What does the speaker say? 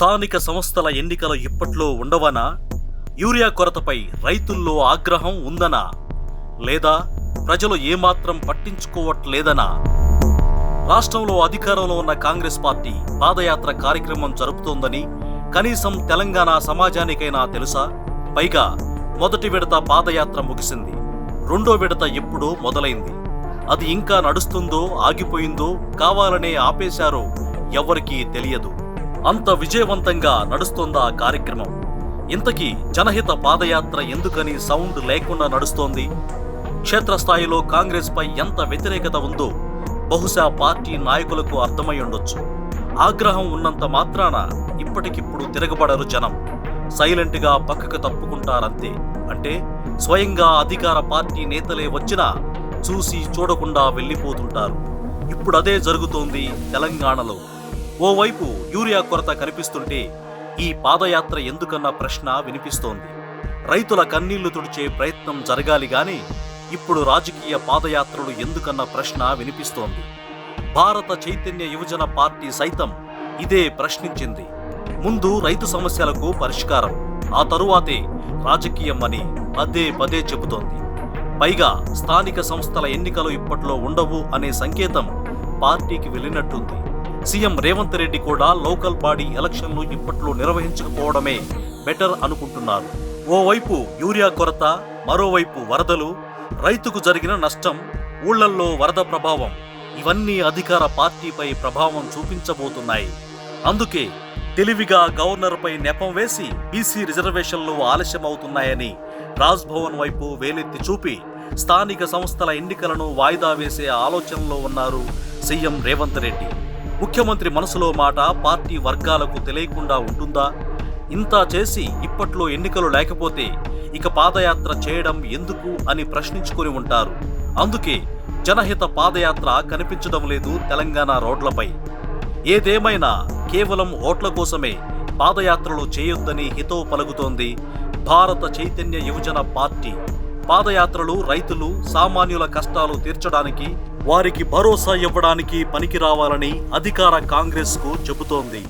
స్థానిక సంస్థల ఎన్నికలు ఇప్పట్లో ఉండవనా యూరియా కొరతపై రైతుల్లో ఆగ్రహం ఉందనా లేదా ప్రజలు ఏమాత్రం పట్టించుకోవట్లేదనా. రాష్ట్రంలో అధికారంలో ఉన్న కాంగ్రెస్ పార్టీ పాదయాత్ర కార్యక్రమం జరుపుతోందని కనీసం తెలంగాణ సమాజానికైనా తెలుసా? పైగా మొదటి విడత పాదయాత్ర ముగిసింది. రెండో విడత ఎప్పుడో మొదలైంది. అది ఇంకా నడుస్తుందో ఆగిపోయిందో కావాలనే ఆపేశారో ఎవరికీ తెలియదు. అంత విజయవంతంగా నడుస్తోందా ఆ కార్యక్రమం? ఇంతకీ జనహిత పాదయాత్ర ఎందుకని సౌండ్ లేకుండా నడుస్తోంది? క్షేత్రస్థాయిలో కాంగ్రెస్పై ఎంత వ్యతిరేకత ఉందో బహుశా పార్టీ నాయకులకు అర్థమై ఉండొచ్చు. ఆగ్రహం ఉన్నంత మాత్రాన ఇప్పటికిప్పుడు తిరగబడరు జనం. సైలెంట్గా పక్కకు తప్పుకుంటారంతే. అంటే స్వయంగా అధికార పార్టీ నేతలే వచ్చినా చూసి చూడకుండా వెళ్ళిపోతుంటారు. ఇప్పుడు అదే జరుగుతోంది తెలంగాణలో. ఓవైపు యూరియా కొరత కనిపిస్తుంటే ఈ పాదయాత్ర ఎందుకన్న ప్రశ్న వినిపిస్తోంది. రైతుల కన్నీళ్ళు తుడిచే ప్రయత్నం జరగాలి గాని ఇప్పుడు రాజకీయ పాదయాత్రలు ఎందుకన్న ప్రశ్న వినిపిస్తోంది. భారత చైతన్య యువజన పార్టీ సైతం ఇదే ప్రశ్నించింది. ముందు రైతు సమస్యలకు పరిష్కారం ఆ తరువాతే రాజకీయం అని పదే పదే చెబుతోంది. పైగా స్థానిక సంస్థల ఎన్నికలు ఇప్పట్లో ఉండవు అనే సంకేతం పార్టీకి వెళ్ళినట్టుంది. సీఎం రేవంత్ రెడ్డి కూడా లోకల్ బాడీ ఎలక్షన్లు ఇప్పట్లో నిర్వహించకపోవడమే బెటర్ అనుకుంటున్నారు. ఓవైపు యూరియా కొరత మరోవైపు వరదలు రైతుకు జరిగిన నష్టం ఊళ్ళల్లో వరద ప్రభావం ఇవన్నీ అధికార పార్టీపై ప్రభావం చూపించబోతున్నాయి. అందుకే తెలివిగా గవర్నర్పై నెపం వేసి బీసీ రిజర్వేషన్లు ఆలస్యమవుతున్నాయని రాజ్భవన్ వైపు వేలెత్తి చూపి స్థానిక సంస్థల ఎన్నికలను వాయిదా వేసే ఆలోచనలో ఉన్నారు సీఎం రేవంత్ రెడ్డి. ముఖ్యమంత్రి మనసులో మాట పార్టీ వర్గాలకు తెలియకుండా ఉంటుందా? ఇంత చేసి ఇప్పట్లో ఎన్నికలు లేకపోతే ఇక పాదయాత్ర చేయడం ఎందుకు అని ప్రశ్నించుకుని ఉంటారు. అందుకే జనహిత పాదయాత్ర కనిపించడం లేదు తెలంగాణ రోడ్లపై. ఏదేమైనా కేవలం ఓట్ల కోసమే పాదయాత్రలు చేయొద్దని హితవు పలుకుతోంది భారత చైతన్య యువజన పార్టీ. పాదయాత్రలు రైతులు సామాన్యుల కష్టాలు తీర్చడానికి వారికి భరోసా ఇవ్వడానికి పనికి రావాలని అధికార కాంగ్రెస్కు చెబుతోంది.